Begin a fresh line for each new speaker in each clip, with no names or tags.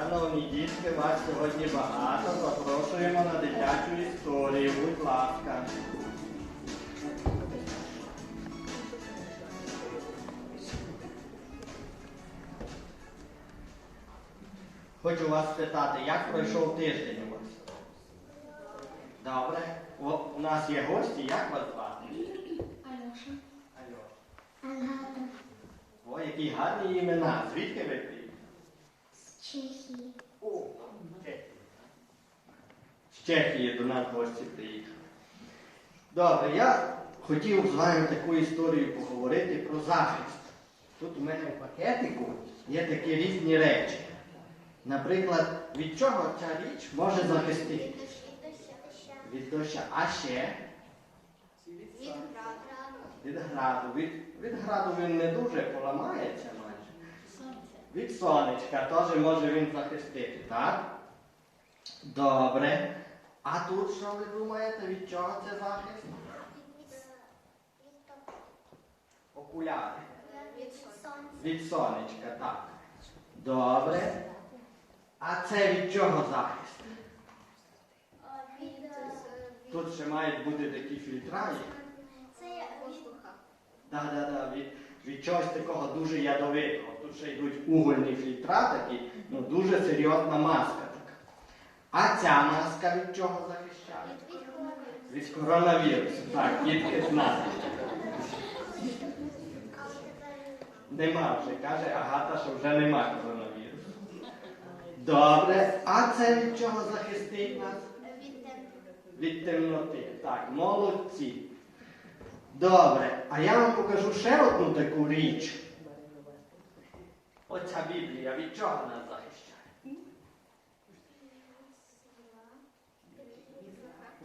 Шановні дітки, вас сьогодні багато. Запрошуємо на дитячу історію. Будь ласка. Хочу вас спитати, як пройшов тиждень у вас? Добре. О, у нас є гості, як вас звати?
Алеша.
Альош.
Агата.
О, які гарні імена. Звідки ви
Чехії.
О, Чехії. З Чехії до нас гості приїхали. Добре, я хотів з вами таку історію поговорити про захист. Тут у мене в пакетику є такі різні речі. Наприклад, від чого ця річ може захистити? Від доща. А ще
Від граду.
від граду. Від, від граду він не дуже поламається. Від сонечка теж може він захистити, так? Добре. А тут що ви думаєте, від чого це захист? Окуляри.
Від сонця.
Від сонечка, так. Добре. А це від чого захист? Тут ще мають бути такі фільтра. є.
Це воздуха.
Да, да, да, від, від чогось такого дуже ядовитого. Тут ще йдуть угольні фільтра такі, ну дуже серйозна маска така. А ця маска від чого захищає? Від коронавірусу. Так, дітки знають. Нема вже, каже Агата, що вже нема коронавірусу. Добре, а це від чого захистить нас? Від темноти. Так, молодці. Добре, а я вам покажу ще одну таку річ. Оця Біблія від чого нас захищає?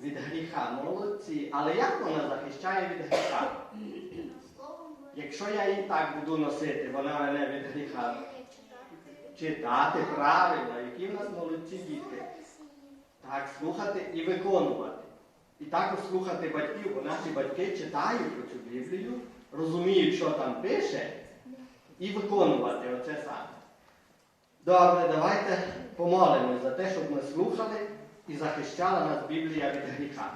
Від гріха, молодці. Але як вона захищає від гріха? Якщо я її так буду носити, вона мене від гріха читати правильно, які в нас молодці дітки. Так, слухати і виконувати. І також слухати батьків, бо наші батьки читають цю Біблію, розуміють, що там пише, і виконувати оце саме. Добре, давайте помолимось за те, щоб ми слухали і захищала нас Біблія від гріха.